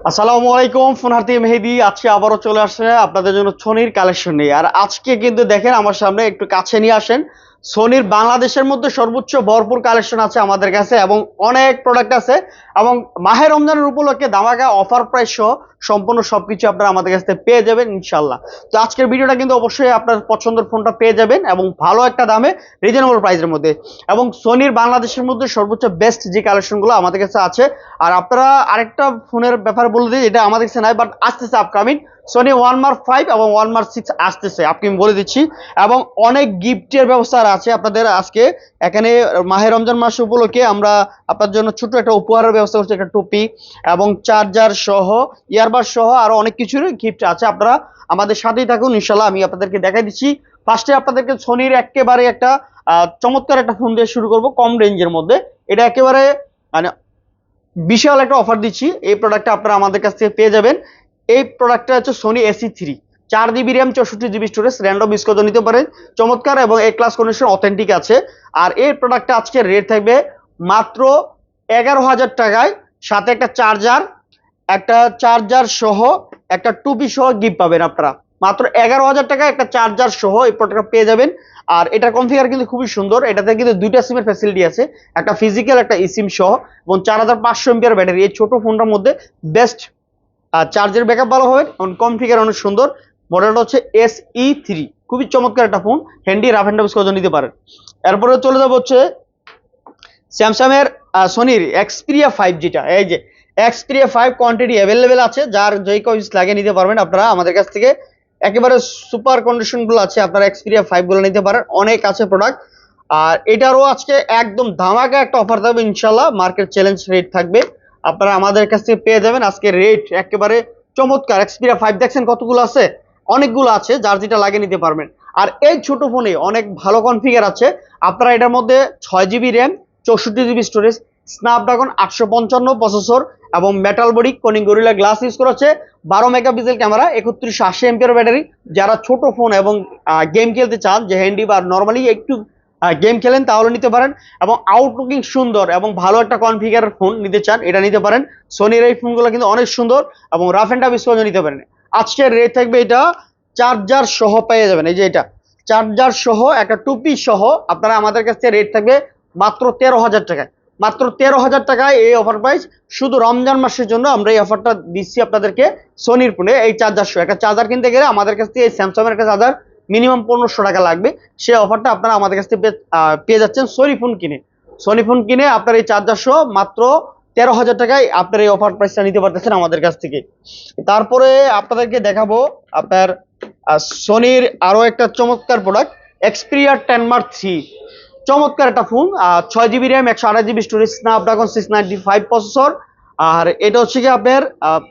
আসসালামু আলাইকুম ফোনহার্তি মেহেদি, আজকে আবারও চলে আসছে আপনাদের জন্য ছনির কালেকশন নিয়ে। আর আজকে কিন্তু দেখেন আমার সামনে একটু কাছে নিয়ে আসেন সোনির বাংলাদেশের মধ্যে সর্বোচ্চ ভরপুর কালেকশন আছে আমাদের কাছে এবং অনেক প্রোডাক্ট আছে এবং মাহে রমজানের উপলক্ষে দামাকা অফার প্রাইস সহ সম্পূর্ণ সবকিছু আপনারা আমাদের কাছ থেকে পেয়ে যাবেন ইনশাল্লাহ তো আজকের ভিডিওটা কিন্তু অবশ্যই আপনার পছন্দের ফোনটা পেয়ে যাবেন এবং ভালো একটা দামে রিজনেবল প্রাইসের মধ্যে। এবং সোনির বাংলাদেশের মধ্যে সর্বোচ্চ বেস্ট যে কালেকশনগুলো আমাদের কাছে আছে, আর আপনারা আরেকটা ফোনের ব্যাপারে বলে দিই, এটা আমাদের কাছে নাই বাট আসতেছে upcoming Sony one mark five এবং ওয়ান মার্ক সিক্স আসতেছে, আপনি বলে দিচ্ছি। এবং অনেক গিফটের ব্যবস্থা আছে আপনাদের আজকে। এখানে মাহে রমজান মাস উপলক্ষে আমরা আপনার জন্য ছোট একটা উপহারের ব্যবস্থা করছি, একটা টুপি এবং চার্জার সহ ইয়ারবাড সহ আরও অনেক কিছুর গিফট আছে। আপনারা আমাদের সাথেই থাকুন ইনশাল্লাহ আমি আপনাদেরকে দেখাই দিচ্ছি। ফার্স্টে আপনাদেরকে সোনির একেবারে একটা চমৎকার একটা ফোন দিয়ে শুরু করব, কম রেঞ্জের মধ্যে। এটা একেবারে মানে বিশাল একটা অফার দিচ্ছি। এই প্রোডাক্টটা আপনারা আমাদের কাছ থেকে পেয়ে যাবেন। এই প্রোডাক্টটা হচ্ছে সোনি এসি থ্রি চার জিবি র্যাম চৌষট্টি জিবি স্টোরেজ র্যান্ডম স্কোজ নিতে পারেন। চমৎকার এবং এ ক্লাস কন্ডিশন অথেন্টিক আছে। আর এই প্রোডাক্টটা আজকে রেট থাকবে মাত্র এগারো হাজার টাকায়। সাথে একটা চার্জার একটা চার্জার সহ একটা টুপি সহ গিফট পাবেন আপনারা। মাত্র এগারো হাজার টাকায় একটা চার্জার সহ এই প্রোডাক্টটা পেয়ে যাবেন। আর এটা কনফিগার কিন্তু খুবই সুন্দর। এটাতে কিন্তু দুইটা সিমের ফ্যাসিলিটি আছে। একটা ফিজিক্যাল একটা ইসিম সহ এবং চার হাজার পাঁচশো এমপিআর ব্যাটারি এই ছোট ফোনটার মধ্যে বেস্ট চার্জের ব্যাকআপ ভালো হবে এবং কনফিগার অনেক সুন্দর। মডেলটা হচ্ছে এস ই থ্রি খুবই চমৎকার একটা phone handy rough and tough কজন নিতে পারেন এরপরে চলে যাব হচ্ছে স্যামসাংয়ের সোনির এক্সপিরিয়া ফাইভ যেটা এই যে এক্সপিরিয়া ফাইভ কোয়ান্টিটি অ্যাভেলেবেল আছে, যার যেই কপিস লাগিয়ে নিতে পারবেন আপনারা। আমাদের কাছ থেকে একেবারে সুপার কন্ডিশনগুলো আছে, আপনারা এক্সপিরিয়া ফাইভগুলো নিতে পারেন। অনেক আছে প্রোডাক্ট আর এটারও আজকে একদম ধামাকা একটা অফার থাকবে ইনশাল্লাহ মার্কেট চ্যালেঞ্জ রেট থাকবে। আপনারা আমাদের কাছ থেকে পেয়ে যাবেন। আজকে রেট একেবারে চমৎকার। এক্সপিরিয়া ফাইভ দেখছেন কতগুলো আছে? অনেকগুলো আছে, যার যেটা লাগিয়ে নিতে পারবেন। আর এই ছোট ফোনে অনেক ভালো কনফিগার আছে। আপনারা এটার মধ্যে ছয় জিবি র্যাম চৌষট্টি জিবি স্টোরেজ স্ন্যাপড্রাগন আটশো পঞ্চান্ন প্রসেসর এবং metal body Corning Gorilla glass use করেছে বারো মেগাপিক্সেল ক্যামেরা একত্রিশশো আশি এমপিয়ার ব্যাটারি যারা ছোট ফোন এবং গেম খেলতে চান, যে হ্যান্ডি বা নর্মালি একটু গেম খেলেন, তাহলে নিতে পারেন। এবং আউটলুকিং সুন্দর এবং ভালো একটা কনফিগার ফোন নিতে চান, এটা নিতে পারেন। সোনির এই ফোনগুলো কিন্তু অনেক সুন্দর এবং রাফ অ্যান্ড টাফ স্কোয়ার নিতে পারেন। আজকের রেট থাকবে এটা চার্জার সহ পেয়ে যাবেন, এই যে এটা। চার্জার সহ, একটা টুপি সহ, আপনারা আমাদের কাছ থেকে রেট থাকবে মাত্র তেরো হাজার টাকায়। মাত্র তেরো হাজার টাকায় এই অফার প্রাইস শুধু রমজান মাসের জন্য আমরা এই অফারটা দিচ্ছি আপনাদেরকে সোনির ফোনে এই চার্জার সহ। একটা চার্জার কিনতে গেলে আমাদের কাছ থেকে, এই স্যামসাংয়ের একটা চার্জার মিনিমাম পনেরোশো টাকা লাগবে। সেই অফারটা আপনারা আমাদের কাছ থেকে পেয়ে- যাচ্ছেন সোনি ফোন কিনে। সোনি ফোন কিনে আপনার এই চার্জার সহ মাত্র তেরো হাজার টাকায় আপনার এই অফার প্রাইসটা নিতে পারতেছেন আমাদের কাছ থেকে। তারপরে আপনাদেরকে দেখাবো আপনার সোনির আরও একটা চমৎকার product Xperia ten mark three চমৎকার একটা ফোন ছয় জিবি র্যাম একশো আঠাশ GB storage Snapdragon six ninety five processor আর এটা হচ্ছে কি আপনার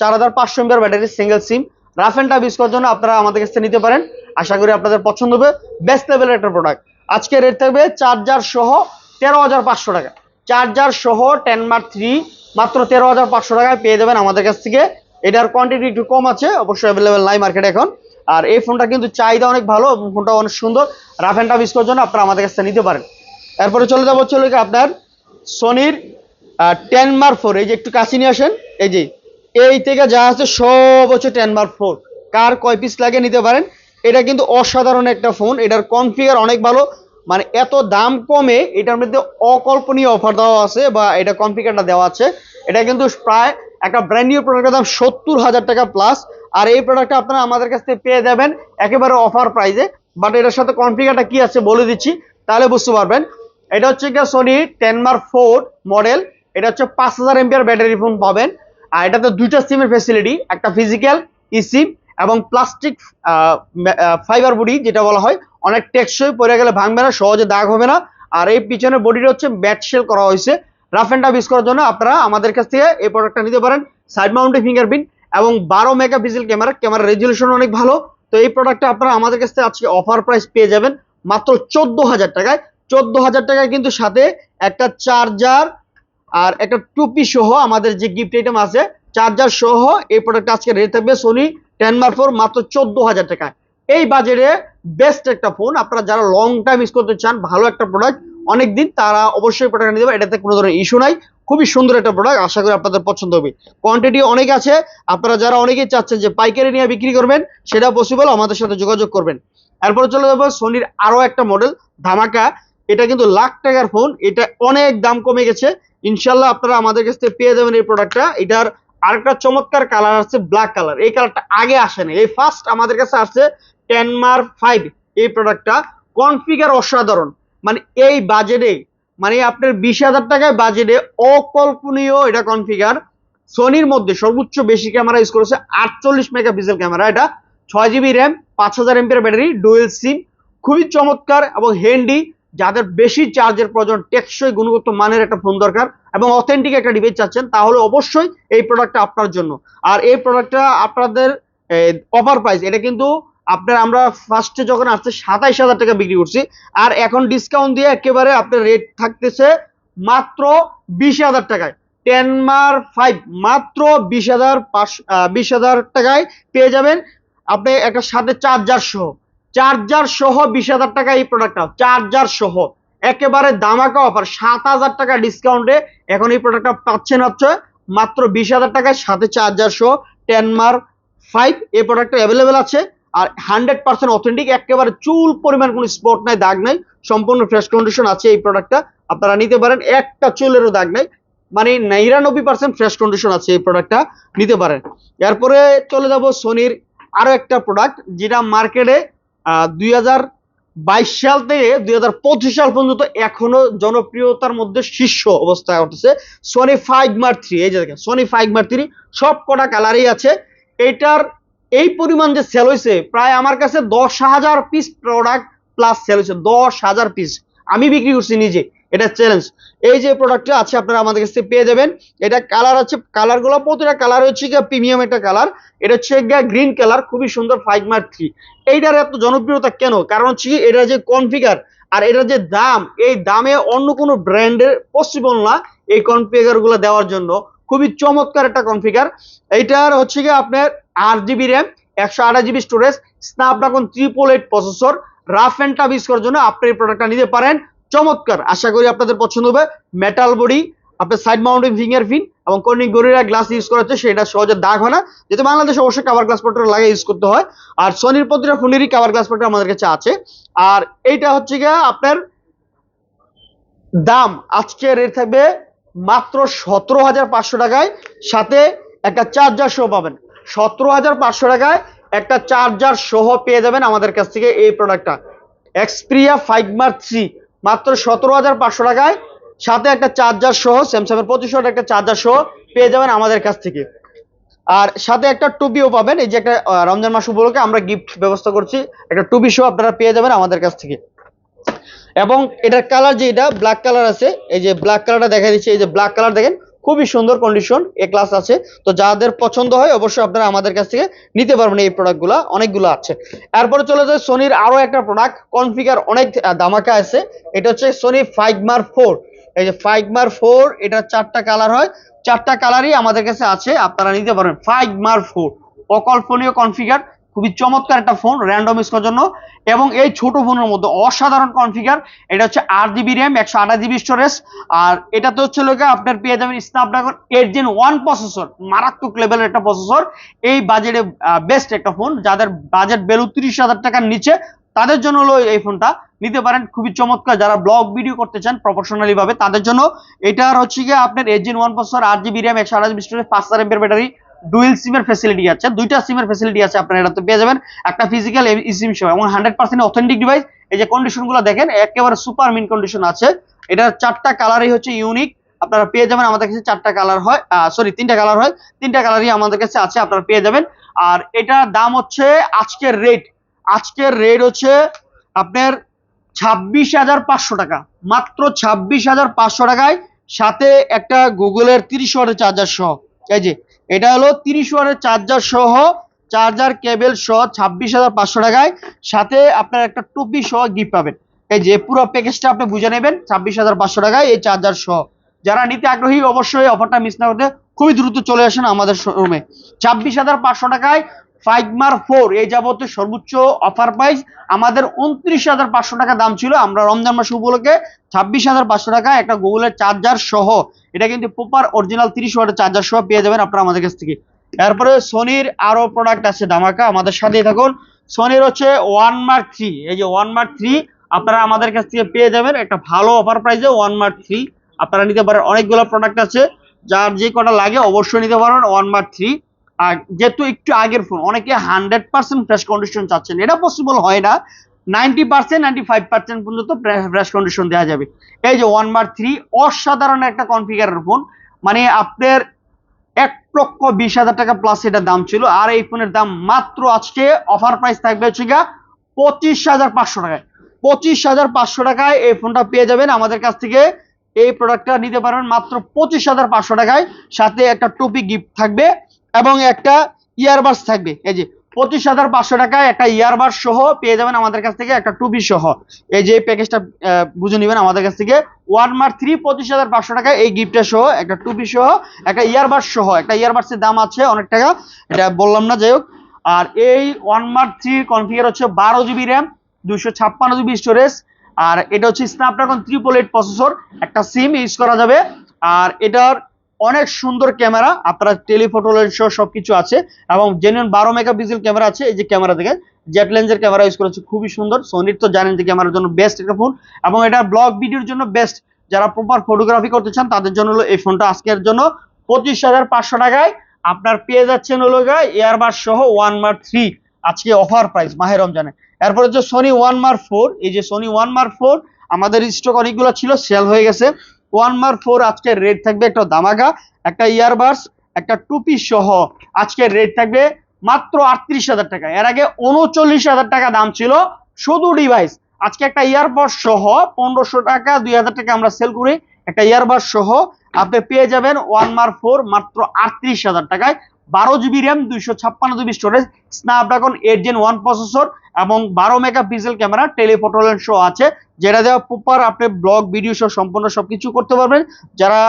চার হাজার পাঁচশো MBR battery single SIM rough and tough use করার জন্য আপনারা আমাদের কাছে নিতে পারেন। আশা করি আপনাদের পছন্দ হবে। বেস্ট লেভেলের একটা প্রোডাক্ট আজকে রেট থাকবে চার্জার সহ তেরো হাজার পাঁচশো টাকা। চার্জার সহ টেন মার্ক থ্রি মাত্র তেরো হাজার পাঁচশো টাকায় পেয়ে যাবেন আমাদের কাছ থেকে। এটার কোয়ান্টিটি একটু কম আছে অবশ্যই অ্যাভেলেবেল নাই মার্কেটে এখন। আর এই ফোনটা কিন্তু চাহিদা অনেক ভালো ফোনটা অনেক সুন্দর। রাফ অ্যান্ড টাফ ইউজ করার জন্য আপনারা আমাদের কাছ থেকে নিতে পারেন। এরপরে চলে যাব হচ্ছে আপনার সোনির টেন মার্ক ফোর এই যে একটু কাছে নিয়ে আসেন। এই যে, এই থেকে যা আছে সব হচ্ছে টেন মার্ক ফোর কার কয় পিস লাগে নিতে পারেন? এটা কিন্তু অসাধারণ একটা ফোন, এটার কনফিগার অনেক ভালো। মানে এত দাম কমে এটার মধ্যে অকল্পনীয় অফার দেওয়া আছে বা এটা কনফিগারটা দেওয়া আছে। এটা কিন্তু প্রায় একটা ব্র্যান্ড নিউ প্রোডাক্টের দাম সত্তর হাজার টাকা প্লাস আর এই প্রোডাক্টটা আপনারা আমাদের কাছ থেকে পেয়ে যাবেন একেবারে অফার প্রাইসে বাট এটার সাথে কনফিগারটা কি আছে বলে দিচ্ছি, তাহলে বুঝতে পারবেন। এটা হচ্ছে গিয়ে Sony ten mark four model এটা হচ্ছে পাঁচ হাজার এমপিআর ব্যাটারি ফোন পাবেন। আর এটাতে দুইটা সিমের ফেসিলিটি একটা ফিজিক্যাল ইসিম এবং প্লাস্টিক ফাইবার বডি যেটা বলা হয়, অনেক টেকসই পরে গেলে ভাঙবে না, সহজে দাগ হবে না। আর এই পিছনের বডিটা হচ্ছে ব্যাট শেল করা হয়েছে। রাফ অ্যান্ড টাফ ইউজ করার জন্য আপনারা আমাদের কাছ থেকে এই প্রোডাক্টটা নিতে পারেন। সাইড মাউন্টে ফিঙ্গারপ্রিন্ট এবং বারো megapixel camera camera resolution অনেক ভালো। তো এই প্রোডাক্টটা আপনারা আমাদের কাছ থেকে আজকে অফার প্রাইস পেয়ে যাবেন মাত্র চোদ্দ হাজার টাকায়। চোদ্দ হাজার টাকায় কিন্তু সাথে একটা চার্জার আর একটা টুপি সহ আমাদের যে গিফট আইটেম আছে চার্জার সহ এই প্রোডাক্ট আজকে রেট থাকবে সোনি টেন মার্ক ফোর মাত্র চোদ্দ হাজার টাকায়। এই বাজেটে বেস্ট একটা ফোন আপনারা যারা লং টাইম ইউজ করতে চান, ভালো একটা প্রোডাক্ট অনেক দিন তারা অবশ্যই প্রোডাক্ট নিতে পারে, এটাতে কোনো ধরনের ইস্যু নাই। খুবই সুন্দর একটা প্রোডাক্ট আশা করি আপনাদের পছন্দ হবে। কোয়ান্টিটি অনেক আছে, আপনারা যারা অনেকেই চাচ্ছেন যে পাইকারি নিয়ে বিক্রি করবেন, সেটা পসিবল আমাদের সাথে যোগাযোগ করবেন। এরপরে চলে যাব সোনির আরও একটা মডেল ধামাকা। এটা কিন্তু লাখ টাকার ফোন এটা অনেক দাম কমে গেছে। ইনশাল্লাহ আপনারা আমাদের কাছ থেকে পেয়ে যাবেন এই প্রোডাক্টটা এটার আরেকটা চমৎকার কালার আছে ব্ল্যাক কালার এই কালারটা আগে আসে না এই ফার্স্ট আমাদের কাছে আসছে টেনমার ফাইভ এই প্রোডাক্টটা কনফিগার অসাধারণ। মানে এই বাজেটে মানে আপনার বিশ হাজার টাকায় বাজেটে অকল্পনীয় এটা কনফিগার সোনির মধ্যে সর্বোচ্চ বেশি ক্যামেরা ইউজ করেছে আটচল্লিশ মেগাপিক্সেল ক্যামেরা এটা ছয় জিবি র্যাম পাঁচ হাজার এমপির ব্যাটারি ডুয়েল সিম খুবই চমৎকার এবং হ্যান্ডি যাদের বেশি চার্জের প্রয়োজন, টেকসই গুণগত মানের একটা ফোন দরকার এবং অথেন্টিক একটা ডিভাইস চাচ্ছেন, তাহলে অবশ্যই এই প্রোডাক্টটা আপনার জন্য। আর এই প্রোডাক্টটা আপনাদের অফার প্রাইস এটা কিন্তু আপনার, আমরা ফার্স্টে যখন আসছে, সাতাইশ হাজার টাকা বিক্রি করছি, আর এখন ডিসকাউন্ট দিয়ে একেবারে আপনার রেট থাকতেছে মাত্র বিশ হাজার টাকায়। টেন মার ফাইভ মাত্র বিশ হাজার পাঁচ বিশ হাজার টাকায় পেয়ে যাবেন। আপনি একটা সাথে চার্জার সহ। চার্জার সহ বিশ হাজার টাকা এই প্রোডাক্টটা চার্জার সহ। একেবারে দামাকা অফার সাত হাজার টাকা ডিসকাউন্টে এখন এই প্রোডাক্টটা পাচ্ছেন হচ্ছে মাত্র বিশ হাজার টাকায়। সাথে চার্জার সহ টেন মার ফাইভ এই প্রোডাক্টটা অ্যাভেলেবেল আছে। আর হান্ড্রেড পার্সেন্ট অথেন্টিক একেবারে চুল পরিমাণ কোনো স্পট নাই, দাগ নাই। সম্পূর্ণ ফ্রেশ কন্ডিশন আছে এই প্রোডাক্টটা আপনারা নিতে পারেন, একটা চুলেরও দাগ নাই। মানে নিরানব্বই পার্সেন্ট ফ্রেশ কন্ডিশন আছে এই প্রোডাক্টটা নিতে পারেন। এরপরে চলে যাব সোনির আরও একটা প্রোডাক্ট যেটা মার্কেটে দুই বাইশ সাল থেকে দুই হাজার পঁচিশ সাল পর্যন্ত এখনও জনপ্রিয়তার মধ্যে শীর্ষ অবস্থায় উঠেছে সনি ফাইভ মার থ্রি এই যে দেখেন সনি ফাইভ মার থ্রি সব কটা কালারই আছে। এটার এই পরিমাণ যে সেল হয়েছে প্রায় আমার কাছে দশ হাজার পিস প্রোডাক্ট প্লাস সেল হয়েছে দশ হাজার পিস আমি বিক্রি করছি নিজে। এটা চ্যালেঞ্জ এই যে প্রোডাক্টটা আছে আপনারা আমাদের কাছে পেয়ে যাবেন। এটা কালার আছে কালারগুলো প্রতিটা কালার হচ্ছে গিয়ে প্রিমিয়াম একটা কালার এটা হচ্ছে গিয়ে গ্রিন কালার খুবই সুন্দর ফাইভ মার্ক থ্রি এইটার এত জনপ্রিয়তা কেন? কারণ হচ্ছে কি এটা যে কনফিগার আর এটার যে দাম, এই দামে অন্য কোনো ব্র্যান্ডের পসিবল না এই কনফিগারগুলো দেওয়ার জন্য। খুবই চমৎকার একটা কনফিগার এইটার হচ্ছে গিয়ে আপনার আট জিবি র্যাম একশো আঠাশ GB storage Snapdragon triple eight processor rough and tough use করার জন্য আপনি এই প্রোডাক্টটা নিতে পারেন। চমৎকার। আশা করি আপনাদের পছন্দ হবে। মেটাল বডি আপনার সাইড মাউন্টিং ফিঙ্গারপ্রিন্ট এবং কর্নিং গরিরা গ্লাস ইউজ করা হচ্ছে, সেটা সহজে দাগ হয় না। যেহেতু বাংলাদেশে অবশ্যই কাভার গ্লাস প্রোটেক্টর লাগে ইউজ করতে হয়। আর সনির প্রতিটা ফোনেরই কাভার গ্লাস প্রোটেক্টর আমাদের কাছে আছে। আর এইটা হচ্ছে গিয়ে আপনার দাম। আজকে রেট থাকবে মাত্র সতেরো হাজার পাঁচশো টাকায়। সাথে একটা চার্জার সহ পাবেন। সতেরো হাজার পাঁচশো টাকায় একটা চার্জার সহ পেয়ে যাবেন আমাদের কাছ থেকে এই প্রোডাক্টটা এক্সপ্রিয়া ফাইভ মার থ্রি মাত্র সতেরো হাজার পাঁচশো টাকায়। সাথে একটা চার্জার সহ স্যামসাংয়ের হাজার একটা চার্জার সহ পেয়ে যাবেন আমাদের কাছ থেকে। আর সাথে একটা টুপিও পাবেন, এই যে একটা রমজান মাস উপলক্ষে আমরা গিফট ব্যবস্থা করছি। একটা টুপি সহ আপনারা পেয়ে যাবেন আমাদের কাছ থেকে। এবং এটার কালার যে এটা ব্ল্যাক কালার আছে, এই যে ব্ল্যাক কালারটা দেখা দিচ্ছে, এই যে ব্ল্যাক কালার দেখেন খুবই সুন্দর কন্ডিশন এ ক্লাস আছে। তো যাদের পছন্দ হয়, অবশ্যই আপনারা আমাদের কাছ থেকে নিতে পারবেন এই প্রোডাক্টগুলো অনেকগুলো আছে। এরপরে চলে যায় সোনির আরও একটা প্রোডাক্ট কনফিগার অনেক দামাকা আছে। এটা হচ্ছে সোনি ফাইভ মার ফোর এই যে ফাইভ মার ফোর এটা চারটা কালার হয়। চারটা কালারই আমাদের কাছে আছে, আপনারা নিতে পারবেন। ফাইভ মার ফোর অকল্পনীয় কনফিগার খুবই চমৎকার একটা ফোন র্যান্ডম ইউজ জন্য। এবং এই ছোট ফোনের মধ্যে অসাধারণ কনফিগার এটা হচ্ছে আট জিবি র্যাম একশো আঠাশ জিবি স্টোরেজ আর এটাতে হচ্ছে লোকে আপনার পেয়ে যাবেন Snapdragon eight gen one processor মারাত্মক লেভেলের একটা প্রসেসর এই বাজেটে বেস্ট একটা ফোন যাদের বাজেট বেলু তিরিশ হাজার টাকার নিচে, তাদের জন্য হলো এই ফোনটা নিতে পারেন, খুবই চমৎকার। যারা ব্লগ ভিডিও করতে চান প্রফেশনালি ভাবে, তাদের জন্য এটার হচ্ছে গিয়ে আপনার এইট জেন ওয়ান প্রসেসর আট জিবি র্যাম একশো আঠাশ জিবি স্টোরেজ পাঁচ হাজার ব্যাটারি ডুয়েল সিমের ফ্যাসিলিটি আছে, দুইটা সিমের ফ্যাসিলিটি আছে আপনারা এটাতে পেয়ে যাবেন। একটা ফিজিক্যাল সিম সহ এবং হান্ড্রেড পার্সেন্ট অথেন্টিক ডিভাইস এই যে কন্ডিশনগুলো দেখেন, একেবারে সুপার মিন কন্ডিশন আছে। এটার চারটা কালারই হচ্ছে ইউনিক আপনারা পেয়ে যাবেন, আমাদের কাছে চারটা কালার হয় সরি তিনটা কালার হয়। তিনটা কালারই আমাদের কাছে আছে, আপনারা পেয়ে যাবেন। আর এটার দাম হচ্ছে আজকের রেট আজকের রেট হচ্ছে আপনার ছাব্বিশ হাজার পাঁচশো টাকা। মাত্র ছাব্বিশ হাজার পাঁচশো টাকায় সাথে একটা গুগলের তিরিশ ওয়াটের চার্জার সহ, এই যে এটা হলো তিরিশ ওয়ারের চার্জার সহ চার্জার কেবেল সহ ছাব্বিশ হাজার পাঁচশো টাকায়। সাথে আপনার একটা টুপি সহ গিফট পাবেন। এই যে পুরো প্যাকেজটা আপনি বুঝে নেবেন, ছাব্বিশ হাজার পাঁচশো টাকায় এই চার্জার সহ। যারা নিতে আগ্রহী অবশ্যই অফারটা মিস না করতে খুবই দ্রুত চলে আসেন আমাদের শোরুমে ছাব্বিশ হাজার পাঁচশো টাকায় ফাইগমার ফোর এই যাবতীয় সর্বোচ্চ অফার প্রাইস আমাদের উনত্রিশ হাজার পাঁচশো টাকা দাম ছিল। আমরা রমজান মাস উপলক্ষে ছাব্বিশ হাজার পাঁচশো টাকা একটা গুগলের চার্জার সহ, এটা কিন্তু প্রপার অরিজিনাল তিরিশ ওয়াটের চার্জার সহ পেয়ে যাবেন আপনারা আমাদের কাছ থেকে। এরপরে সোনির আরও প্রোডাক্ট আছে ধামাকা, আমাদের সাথেই থাকুন। সোনির হচ্ছে ওয়ান মার্ক থ্রি এই যে ওয়ান মার্ক থ্রি আপনারা আমাদের কাছ থেকে পেয়ে যাবেন একটা ভালো অফার প্রাইসে ওয়ান মার্ক থ্রি আপনারা নিতে পারেন, অনেকগুলো প্রোডাক্ট আছে। যার যে কটা লাগে অবশ্যই নিতে পারেন ওয়ান মার্ক থ্রি যেহেতু একটু আগের ফোন অনেকে হান্ড্রেড পার্সেন্ট ফ্রেশ কন্ডিশন চাচ্ছেন। এটা পসিবল হয় না। Ninety percent ninety five percent পর্যন্ত ফ্রেশ কন্ডিশন দেওয়া যাবে। এই যে ওয়ান মার্ক থ্রি অসাধারণ একটা কনফিগারের ফোন মানে আপনার এক লক্ষ বিশ হাজার টাকা প্লাস এটার দাম ছিল। আর এই ফোনের দাম মাত্র আজকে অফার প্রাইস থাকবে হচ্ছে গিয়া পঁচিশ হাজার পাঁচশো টাকায়। পঁচিশ হাজার পাঁচশো টাকায় এই ফোনটা পেয়ে যাবেন। আমাদের কাছ থেকে এই প্রোডাক্টটা নিতে পারবেন মাত্র পঁচিশ হাজার পাঁচশো টাকায়। সাথে একটা টুপি গিফট থাকবে। এবং একটা ইয়ারবাডস থাকবে। এই যে, পঁচিশ হাজার পাঁচশো টাকায় একটা ইয়ারবাডস সহ পেয়ে যাবেন আমাদের কাছ থেকে একটা টুপি সহ। এই যে প্যাকেজটা বুঝে নেবেন আমাদের কাছ থেকে। ওয়ান মার্ক থ্রি পঁচিশ হাজার পাঁচশো টাকা এই গিফটটা সহ একটা টুপি সহ একটা ইয়ারবাডস সহ। একটা ইয়ারবাডসের দাম আছে অনেক টাকা, এটা বললাম না, যাই হোক। আর এই ওয়ান মার্ক থ্রি কনফিগার হচ্ছে বারো জিবি র্যাম দুশো ছাপ্পান্ন জিবি স্টোরেজ আর এটা হচ্ছে স্ন্যাপড্রাগন ত্রিপল এইট প্রসেসর একটা সিম ইউজ করা যাবে। আর এটার অনেক সুন্দর ক্যামেরা, আপনার টেলিফোটো লেন্স সহ সবকিছু আছে এবং জেনুইন বারো মেগাপিক্সেল ক্যামেরা আছে, এই যে ক্যামেরা দেখেন জেট লেন্সের ক্যামেরা ইউজ করেছে, খুবই সুন্দর। সোনির তো জানেন যে ক্যামেরার জন্য বেস্ট একটা ফোন এবং এটা ব্লগ ভিডিওর জন্য বেস্ট যারা প্রপার ফটোগ্রাফি করতে চান, তাদের জন্য হলো এই ফোনটা আজকের জন্য। পঁচিশ হাজার পাঁচশো টাকায় আপনার পেয়ে যাচ্ছেন হলো ইয়ারবাড সহ ওয়ান মার থ্রি আজকে অফার প্রাইস মাহে রমজানে। এরপর হচ্ছে সোনি ওয়ান মার ফোর এই যে সোনি ওয়ান মার ফোর আমাদের স্টক অনেকগুলো ছিল সেল হয়ে গেছে। ওয়ান মার ফোর আজকের রেট থাকবে একটা দামাগা একটা ইয়ারবাডস একটা টুপি সহ আজকের রেট থাকবে মাত্র আটত্রিশ হাজার টাকা। এর আগে উনচল্লিশ হাজার টাকা দাম ছিল শুধু ডিভাইস আজকে একটা ইয়ারবাড সহ পনেরোশো টাকা, দুই হাজার টাকা আমরা সেল করি। একটা ইয়ারবাড সহ আপনি পেয়ে যাবেন ওয়ান মার ফোর মাত্র আটত্রিশ হাজার টাকায়। বারো জিবি র্যাম দুইশো ছাপ্পান্ন GB storage Snapdragon eight gen one processor এবং বারো megapixel camera telephoto lens আছে, যেটা দেওয়া প্রপার আপনি ব্লগ ভিডিও সহ সম্পূর্ণ সবকিছু করতে পারবেন। যারা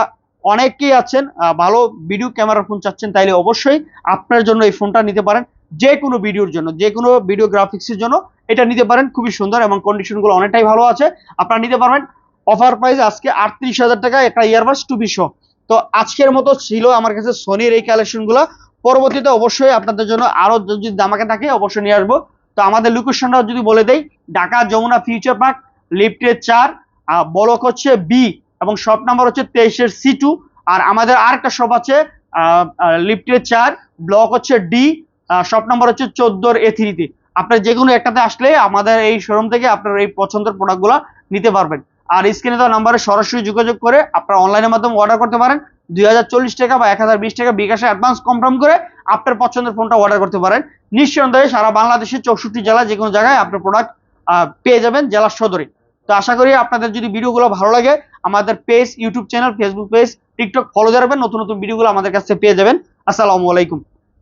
অনেকেই আছেন ভালো ভিডিও ক্যামেরা ফোন চাচ্ছেন, তাইলে অবশ্যই আপনার জন্য এই ফোনটা নিতে পারেন। যে কোনো ভিডিওর জন্য যে কোনো ভিডিও গ্রাফিক্সের জন্য এটা নিতে পারেন, খুবই সুন্দর এবং কন্ডিশনগুলো অনেকটাই ভালো আছে। আপনারা নিতে পারবেন অফার প্রাইস আজকে আটত্রিশ হাজার টাকা, একটা ইয়ারবাস টুপি সহ তো আজকের মতো ছিল আমার কাছে সোনির এই কালেকশনগুলো পরবর্তীতে অবশ্যই আপনাদের জন্য আরও যদি দামাকে থাকে, অবশ্যই নিয়ে আসব। তো আমাদের লোকেশনটা যদি বলে দেই, ঢাকা যমুনা ফিউচার পার্ক লিফটের চার বলক হচ্ছে বি এবং শপ নাম্বার হচ্ছে তেইশের সি টু আর আমাদের আরেকটা শপ আছে লিফটের চার ব্লক হচ্ছে ডি শপ নাম্বার হচ্ছে চোদ্দোর এ থ্রিতে আপনার যে কোনো একটাতে আসলে আমাদের এই শোরুম থেকে আপনার এই পছন্দের প্রোডাক্টগুলো নিতে পারবেন। আর স্ক্রিনে দেওয়া নাম্বারে সরাসরি যোগাযোগ করে আপনারা অনলাইনের মাধ্যমে অর্ডার করতে পারেন। দুই হাজার চল্লিশ টাকা বা এক হাজার বিশ টাকা বিকাশে অ্যাডভান্স কনফার্ম করে আপনার পছন্দের ফোনটা অর্ডার করতে পারেন। নিঃসন্দেহে সারা বাংলাদেশের চৌষট্টি জেলা যে কোনো জায়গায় আপনার প্রোডাক্ট পেয়ে যাবেন জেলা সদরে। তো আশা করি আপনাদের যদি ভিডিওগুলো ভালো লাগে, আমাদের page YouTube channel Facebook page TikTok follow রাখবেন। নতুন নতুন ভিডিওগুলো আমাদের কাছে পেয়ে যাবেন। আসসালামু আলাইকুম।